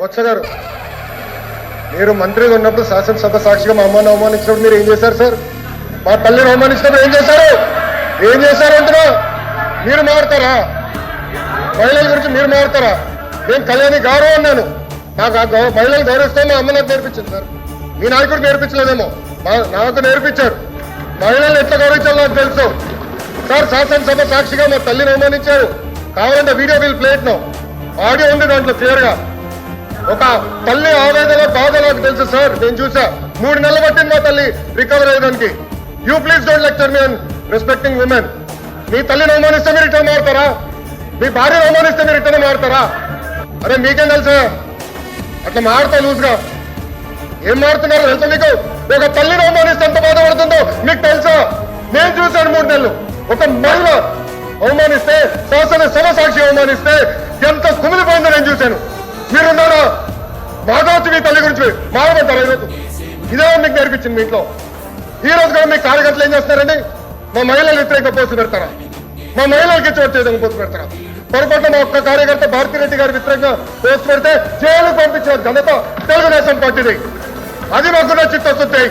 వత్స గారు మీరు మంత్రిగా ఉన్నప్పుడు శాసనసభ సాక్షిగా మా అమ్మని అవమానించినప్పుడు మీరు ఏం చేశారు సార్? మా తల్లిని అవమానించినప్పుడు ఏం చేశారు? ఏం చేశారు అంటున్నా? మీరు మారుతారా? మహిళల గురించి మీరు మారుతారా? నేను కళ్యాణి గౌరవం అన్నాను. నాకు ఆ గౌరవ మహిళలు గౌరవిస్తే మా అమ్మ నాకు నేర్పించింది సార్. మీ నాయకుడు నేర్పించలేదేమో. మా- నాకు నేర్పించారు. మహిళలు ఎట్లా గౌరవించాలో నాకు తెలుసు. సార్ శాసనసభ సాక్షిగా మా తల్లిని అవమానించారు. కావాలంటే వీడియో బిల్ ప్లేట్ను. ఆడియో ఉంది దాంట్లో క్లియర్గా. ఒక తల్లి ఆవేదన బాధ నాకు తెలుసు సార్. నేను చూసా. మూడు నెలలు పట్టింది మా తల్లి recover అయ్యడానికి. You please don't lecture me respecting women మీ తల్లిని అవమానిస్తే మీరు రిటర్న్ మారుతారా? మీ భార్యను అవమానిస్తే మీరు రిటర్న్ మారుతారా? అరే మీకేం తెలుసా? అట్లా మారుతా లూజ్గా. ఏం మారుతున్నారు తెలుసా మీకు? ఒక తల్లిని అవమానిస్తే ఎంత బాధపడుతుందో మీకు తెలుసా? నేను చూశాను మూడు నెలలు. ఒక మహిళ అవమానిస్తే శాసన సభ సాక్షి అవమానిస్తే ఎంత కుమిలిపోయిందో నేను చూశాను. మీరున్నారు? మాధవతి మీ తల్లి గురించి మాట్లాడతారా ఈరోజు ఇదే మీకు నేర్పించింది మీ ఇంట్లో. ఈ రోజు కూడా మీ కార్యకర్తలు ఏం చేస్తున్నారండి? మా మహిళలు వ్యతిరేక పోస్టు పెడతారా? మా మహిళలకు చోటు చేయడానికి పోస్టు పెడతారా? పొరపాటున మా ఒక్క కార్యకర్త భారతిరెడ్డి గారి వ్యతిరేకంగా పోస్టు పెడితే జైలు పంపించిన ఘనత తెలుగుదేశం పార్టీది. అది మాకు చిత్తశుద్ధి.